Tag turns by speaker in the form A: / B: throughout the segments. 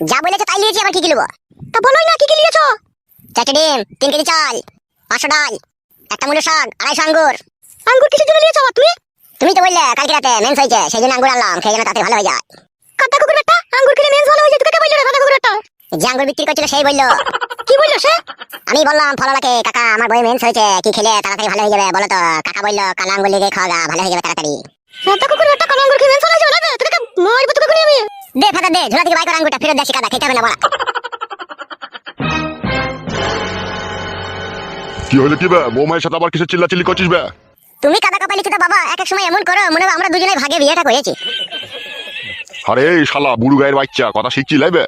A: যা বলেছ তাই নিয়েছি আবার কি কি নেব? তা বলোই না কি কি নিয়েছো চারটে ডিম তিন কেজি চাল পাঁচশো ডাল একটা মুলো শাক আড়াইশো আঙ্গুর। আঙ্গুর কিসের জন্য নিয়েছো তুমি? তুমি তো বললে কালকে রাতে মেন্স হয়েছে সেই জন্য আঙ্গুর আনলাম খেয়ে যেন তাতে ভালো হয়ে যায়। কাটা কুকুর বেটা আঙ্গুর খেলে মেন্স ভালো হয়ে যায় তুই কে বললি রে কাটা কুকুর বেটা যে আঙ্গুর বিক্রি করছিল সেই বলল। কি বলল সে? আমি বললাম ফললাকে কাকা আমার বই মেন্স হয়েছে কি খেলে তাড়াতাড়ি ভালো হয়ে যাবে বলো তো। কাকা বলল কালা আঙ্গুর লেগে খাওয়া ভালো হয়ে যাবে তাড়াতাড়ি। কাটা কুকুর বেটা কালা আঙ্গুর খেয়ে মেন্স ভালো হয়ে যাবে না তোকে মারবো তোকে করে আমি দে ঝোলা থেকে বাইক করে আঙ্গুরটা ফেরত দে শিকাদা খেতে হবে না বড়া।
B: কি হলো কি বে? বৌমায়ের সাথে আবার কিসের চিল্লাচিল্লি করছিস বে?
A: তুমি কাদা কাপালি তো বাবা এক এক সময় এমন করো মনে হয় আমরা দুজনে ভাগে বিয়েটা করেছি।
B: আরে এই শালা বুড়ু গায়ের বাচ্চা কথা শিখছি লাইবে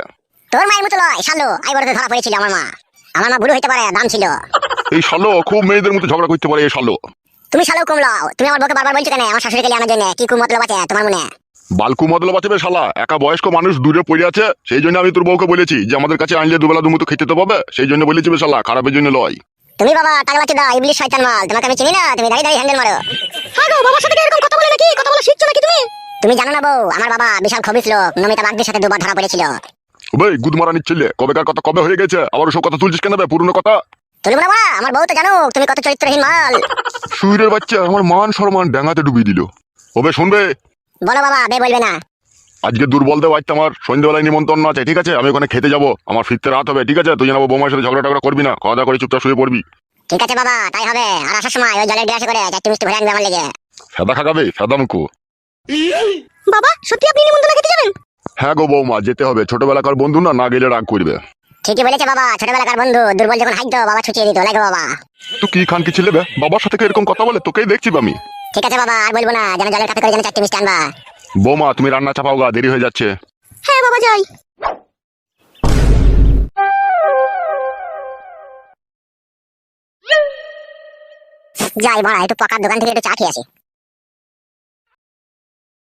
A: তোর মায়ের মতো লয় শালো আই বড়তে ধরা পড়েছিল আমার মা। আমার মা বুড়ো হইতে পারে দাম ছিল।
B: এই শালো খুব মেয়েদের মতো ঝগড়া করতে পারে এই শালো।
A: তুমি শালো কম লও তুমি আমার বউকে বারবার বলছো কেন আমার শাশুড়ি গেলে আনার জন্য কি কু মতলব আছে তোমার মনে?
B: বালকু মদল বাঁচবে শালা। একা বয়স্ক মানুষ দূরে পড়ে আছে সেই জন্য আমি তোর বউকে বলেছি যে আমাদের কাছে আনলে দুবেলা দুমুতো খেতে তো পাবে সেই জন্য বলেছি বে শালা খারাপের জন্য লয়।
A: তুমি বাবা টাকা বাচ্চা দাও ইবলিশ শয়তান মাল। তোমাকে আমি চিনি না তুমি দাঁড়িয়ে দাঁড়িয়ে হ্যান্ডেল মারো। হ্যাঁ গো বাবার সাথে এরকম কথা বলে নাকি? কথা বলা শিখছো নাকি তুমি? তুমি জানো না বউ আমার বাবা বিশাল খবিস লোক নমিতা বাগদের সাথে দুবার ধরা পড়েছিল।
B: ভাই গুদ মারা নিচ্ছিলে কবেকার কথা কবে হয়ে গেছে? আবার ওসব কথা তুলছিস কেন বে পুরনো কথা?
A: তুলবো না বাবা আমার বউ তো জানো তুমি কত চরিত্রহীন মাল।
B: সুইরের বাচ্চা আমার মান সম্মান ড্যাঙাতে ডুবিয়ে দিল। ওবে শুনবে?
A: বলো বাবা বে বলবে না।
B: আজকে দুর্বল দেব আজকে আমার সন্ধ্যেবেলায় নিমন্ত্রণ আছে ঠিক আছে? আমি ওখানে খেতে যাব আমার ফিরতে রাত হবে ঠিক আছে? তুই জানাব বৌমার সাথে ঝগড়া টগড়া করবি না খাওয়া দাওয়া করে চুপচাপ শুয়ে পড়বি।
A: ঠিক আছে বাবা তাই হবে। আর আসার সময় ওই জলের গ্লাসে করে চারটি মিষ্টি ভরে আনবে আমার লেগে।
B: ফেদা খাগাবে ফেদা মুখো।
A: বাবা সত্যি আপনি নিমন্ত্রণ খেতে যাবেন?
B: হ্যাঁ গো বৌমা যেতে হবে। ছোটবেলাকার বন্ধু না না গেলে রাগ করবে।
A: ঠিকই বলেছে বাবা ছোটবেলাকার বন্ধু দুর্বল যখন হাইতো বাবা ছুটিয়ে দিত লাগে বাবা।
B: তুই কি খান কি ছিলে বে? বাবার সাথে কি এরকম কথা বলে? তোকেই দেখছি আমি।
A: ঠিক আছে বাবা আর বলব না যেন জলের কাপে করে যেন চারটি মিষ্টি আনবা।
B: বৌমা তুমি রান্না চাপাও গা দেরি হয়ে যাচ্ছে।
A: হ্যাঁ বাবা যাই। যাই বাড়া একটু পাকার দোকান থেকে একটু চা খেয়ে আসি।